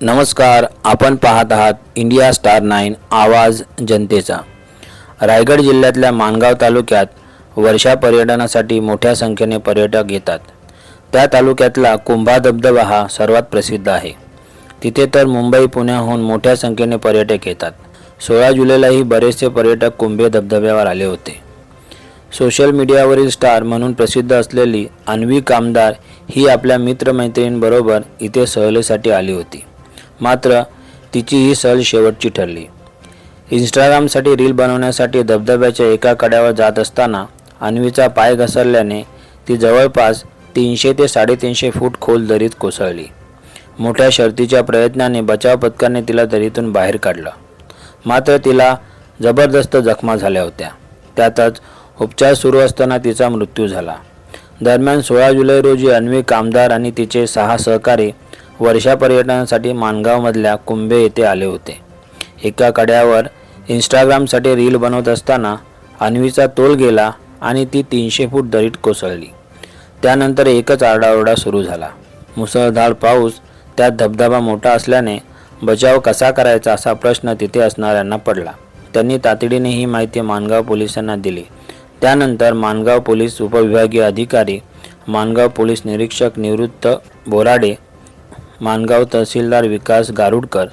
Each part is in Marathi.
नमस्कार आपण पाहत आहात इंडिया स्टार नाईन आवाज जनतेचा. रायगड जिल्ह्यातल्या माणगाव तालुक्यात वर्षा पर्यटनासाठी मोठ्या संख्येने पर्यटक येतात. त्या तालुक्यातला कुंभा धबधबा हा सर्वात प्रसिद्ध आहे. तिथे तर मुंबई पुण्याहून मोठ्या संख्येने पर्यटक येतात. सोळा जुलैलाही बरेचसे पर्यटक कुंभे धबधब्यावर आले होते. सोशल मीडियावरील स्टार म्हणून प्रसिद्ध असलेली अन्वी कामदार ही आपल्या मित्रमैत्रिणींबरोबर इथे सहलीसाठी आली होती. मात्र तिची ही सहल शेवटची ठरली. इंस्टाग्रामसाठी रील बनवण्यासाठी धबधब्याच्या एका कड्यावर जात असताना अन्वीचा पाय घसरल्याने ती जवळपास तीनशे ते साडेतीनशे फूट खोल दरीत कोसळली. मोठ्या शर्तीच्या प्रयत्नाने बचाव पथकाने तिला दरीतून बाहेर काढलं. मात्र तिला जबरदस्त जखमा झाल्या होत्या. त्यातच उपचार सुरू असताना तिचा मृत्यू झाला. दरम्यान सोळा जुलै रोजी अन्वी कामदार आणि तिचे सहा सहकारी वर्षा पर्यटनासाठी माणगावमधल्या कुंभे येथे आले होते. एका कड्यावर इंस्टाग्रामसाठी रील बनवत असताना अन्वीचा तोल गेला आणि ती तीनशे फूट दरीत कोसळली. त्यानंतर एकच आरडाओरडा सुरू झाला. मुसळधार पाऊस त्यात धबधबा मोठा असल्याने बचाव कसा करायचा असा प्रश्न तिथे असणाऱ्यांना पडला. त्यांनी तातडीने ही माहिती माणगाव पोलिसांना दिली. त्यानंतर माणगाव पोलीस उपविभागीय अधिकारी माणगाव पोलीस निरीक्षक निवृत्त बोराडे माणगाव तहसीलदार विकास गारुडकर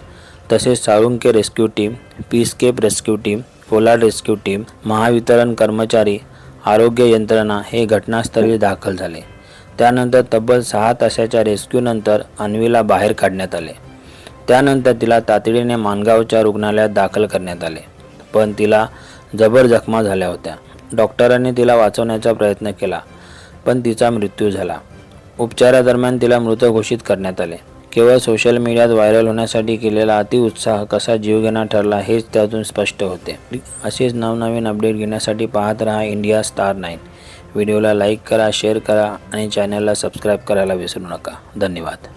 तसेच साळुंके रेस्क्यू टीम पीसकेप रेस्क्यू टीम पोलार्ड रेस्क्यू टीम महावितरण कर्मचारी आरोग्य यंत्रणा हे घटनास्थळी दाखल झाले. त्यानंतर तब्बल सहा तासाच्या रेस्क्यूनंतर अन्वीला बाहेर काढण्यात आले. त्यानंतर तिला तातडीने माणगावच्या रुग्णालयात दाखल करण्यात आले. पण तिला जबर जखमा झाल्या होत्या. डॉक्टरांनी तिला वाचवण्याचा प्रयत्न केला पण तिचा मृत्यू झाला. उपचारादरम्यान तिला मृत घोषित करण्यात आले. केवळ सोशल मीडियात व्हायरल होण्यासाठी केलेला अतिउत्साह कसा जीवघेणा ठरला हेच त्यातून स्पष्ट होते. असेच नवनवीन अपडेट घेण्यासाठी पाहत रहा इंडिया स्टार नाईन. व्हिडिओला लाईक करा शेअर करा आणि चॅनलला सबस्क्राईब करायला विसरू नका. धन्यवाद.